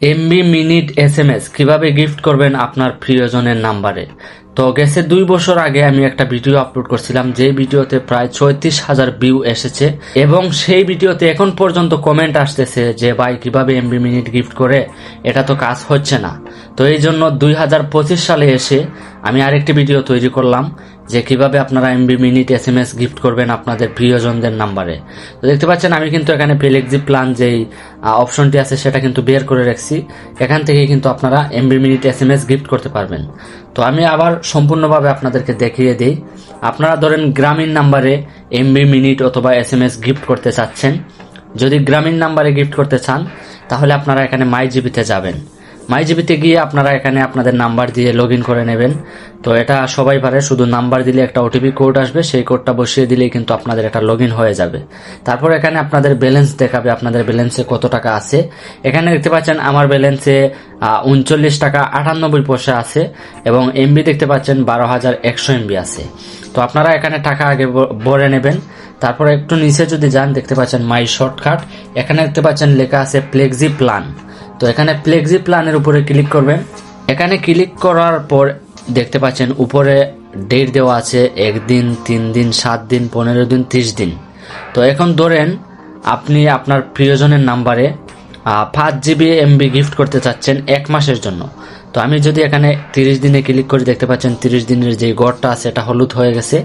MB minute S M S কীভাবে gift করবেন আপনার প্রিয়জনের নাম্বারে? তো গেছে দুই বছর আগে আমি একটা ভিডিও আপলোড করছিলাম, যে ভিডিওতে প্রায় ছয়ত্রিশ হাজার ভিউ এসেছে, এবং সেই ভিডিওতে এখন পর্যন্ত কমেন্ট আসতেছে যে, ভাই, কীভাবে এমবি মিনিট গিফট করে? এটা তো কাজ হচ্ছে না। তো এই জন্য দুই হাজার পঁচিশ সালে এসে আমি আরেকটি ভিডিও তৈরি করলাম যে কীভাবে আপনারা MB minute S M S gift করবেন আপনাদের প্রিয়জনদের নাম্বারে। তো দেখতে পাচ্ছেন, আমি কিন্তু এখানে পেলেক্সি প্ল্যান যেই অপশনটি আছে সেটা কিন্তু বের করে রাখছি। এখান থেকে কিন্তু আপনারা MB minute S M S gift করতে পারবেন। তো আমি আবার সম্পূর্ণভাবে আপনাদেরকে দেখিয়ে দিই। আপনারা ধরেন গ্রামীণ নাম্বারে এমবি মিনিট অথবা এস এম এস গিফট করতে চাচ্ছেন। যদি গ্রামীণ নাম্বারে গিফট করতে চান, তাহলে আপনারা এখানে মাই জিবিতে যাবেন। মাই জিবিতে গিয়ে আপনারা এখানে আপনাদের নাম্বার দিয়ে লগ করে নেবেন। তো এটা সবাই পারে, শুধু নাম্বার দিলে একটা ওটিপি কোড আসবে, সেই কোডটা বসিয়ে দিলেই কিন্তু আপনাদের এটা লগ হয়ে যাবে। তারপর এখানে আপনাদের ব্যালেন্স দেখাবে, আপনাদের ব্যালেন্সে কত টাকা আছে। এখানে দেখতে পাচ্ছেন আমার ব্যালেন্সে উনচল্লিশ টাকা আটানব্বই পয়সা আছে এবং এমবি দেখতে পাচ্ছেন বারো হাজার একশো এমবি আছে। তো আপনারা এখানে টাকা আগে ভরে নেবেন। তারপর একটু নিচে যদি যান, দেখতে পাচ্ছেন মাই শর্টকাট এখানে দেখতে পাচ্ছেন লেখা আছে প্লেক্সি প্ল্যান তো এখানে ফ্লেক্সি প্ল্যানের উপরে ক্লিক করবেন। এখানে ক্লিক করার পর দেখতে পাচ্ছেন উপরে ডেট দেওয়া আছে একদিন, তিন দিন, সাত দিন, পনেরো দিন, ত্রিশ দিন। তো এখন ধরেন আপনি আপনার প্রিয়জনের নাম্বারে পাঁচ জিবি এমবি গিফট করতে চাচ্ছেন এক মাসের জন্য। তো আমি যদি এখানে তিরিশ দিনে ক্লিক করে দেখতে পাচ্ছেন তিরিশ দিনের যে গড়টা আছে, এটা হলুদ হয়ে গেছে।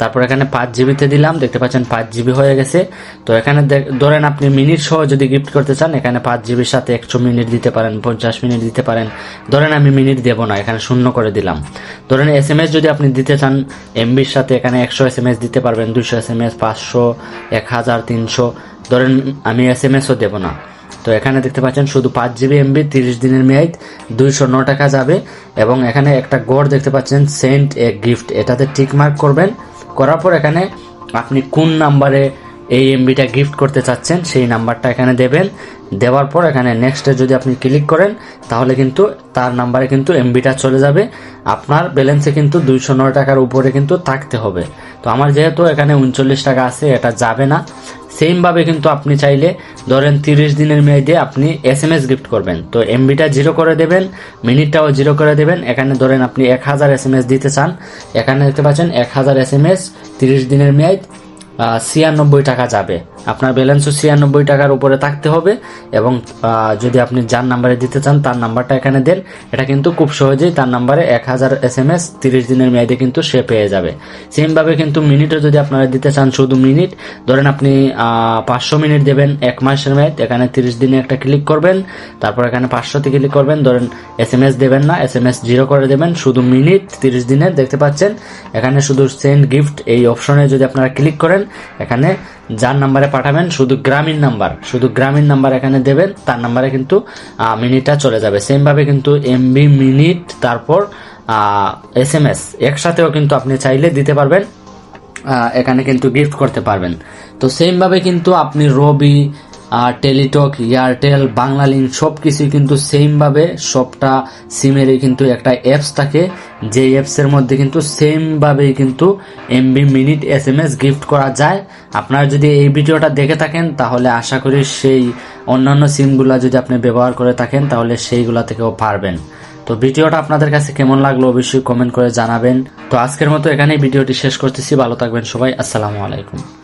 তারপর এখানে পাঁচ জিবিতে দিলাম, দেখতে পাচ্ছেন পাঁচ জিবি হয়ে গেছে। তো এখানে ধরেন আপনি মিনিট সহ যদি গিফট করতে চান, এখানে পাঁচ জিবির সাথে একশো মিনিট দিতে পারেন, পঞ্চাশ মিনিট দিতে পারেন। ধরেন আমি মিনিট দেবো না, এখানে শূন্য করে দিলাম। ধরেন এস এম এস যদি আপনি দিতে চান এমবির সাথে এখানে একশো এস এম এস দিতে পারবেন দুশো এস এম এস পাঁচশো, এক হাজার, তিনশো। ধরেন আমি এস এম এসও দেবো না। তো এখানে দেখতে পাচ্ছেন শুধু পাঁচ জিবি এমবি তিরিশ দিনের মেয়াদ, দুইশো ন টাকা যাবে। এবং এখানে একটা গড় দেখতে পাচ্ছেন সেন্ট এ গিফট এটাতে টিক মার্ক করবেন। করার পর এখানে আপনি কোন নাম্বারে এই এমবিটা গিফট করতে চাচ্ছেন, সেই নাম্বারটা এখানে দেবেন। দেওয়ার পর এখানে নেক্সটে যদি আপনি ক্লিক করেন, তাহলে কিন্তু তার নাম্বারে কিন্তু এমবিটা চলে যাবে। আপনার ব্যালেন্সে কিন্তু দুইশো নয় টাকার উপরে কিন্তু থাকতে হবে। তো আমার যেহেতু এখানে উনচল্লিশ টাকা আছে, এটা যাবে না। সেমভাবে কিন্তু আপনি চাইলে ধরেন তিরিশ দিনের মেয়াদে আপনি এস এম এস গিফট করবেন। তো এমবিটা জিরো করে দেবেন মিনিটটাও জিরো করে দেবেন। এখানে ধরেন আপনি এক হাজার এস এম এস দিতে চান। এখানে দেখতে পাচ্ছেন এক হাজার এস এম এস তিরিশ দিনের মেয়াদ ছিয়ানব্বই টাকা যাবে। আপনার ব্যালেন্সও ছিয়ানব্বই টাকার উপরে থাকতে হবে এবং যদি আপনি যার নাম্বারে দিতে চান, তার নাম্বারটা এখানে দেন। এটা কিন্তু খুব সহজেই তার নাম্বারে এক হাজার এস এম এস তিরিশ দিনের মেয়াদে কিন্তু সে পেয়ে যাবে। সেমভাবে কিন্তু মিনিটও যদি আপনারা দিতে চান, শুধু মিনিট ধরেন আপনি পাঁচশো মিনিট দেবেন এক মাসের মেয়াদ, এখানে তিরিশ দিনে একটা ক্লিক করবেন, তারপর এখানে পাঁচশোতে ক্লিক করবেন, ধরেন এস এম এস দেবেন না এস এম এস জিরো করে দেবেন, শুধু মিনিট তিরিশ দিনের দেখতে পাচ্ছেন? এখানে শুধু সেন্ড গিফট এই অপশনে যদি আপনারা ক্লিক করেন, এখানে যার নাম্বারে পাঠাবেন, শুধু গ্রামীণ নাম্বার। শুধু গ্রামীণ নাম্বার এখানে দেবেন, তার নাম্বারে কিন্তু মিনিটটা চলে যাবে। সেমভাবে কিন্তু এমবি মিনিট, তারপর এস এম এস একসাথেও কিন্তু আপনি চাইলে দিতে পারবেন এখানে কিন্তু গিফট করতে পারবেন। তো সেমভাবে কিন্তু আপনি রবি আর টেলিটক, এয়ারটেল, বাংলালিংক সব কিছুই কিন্তু সেমভাবে সবটা সিমেরই কিন্তু একটা অ্যাপস থাকে। যে অ্যাপসের মধ্যে কিন্তু সেমভাবেই কিন্তু MB minute S M S gift করা যায়। আপনারা যদি এই ভিডিওটা দেখে থাকেন, তাহলে আশা করি সেই অন্যান্য সিমগুলো যদি আপনি ব্যবহার করে থাকেন, তাহলে সেইগুলা থেকেও পারবেন। তো ভিডিওটা আপনাদের কাছে কেমন লাগল অবশ্যই কমেন্ট করে জানাবেন। তো আজকের মতো এখানেই ভিডিওটি শেষ করতেছি। ভালো থাকবেন সবাই। আসসালামু আলাইকুম।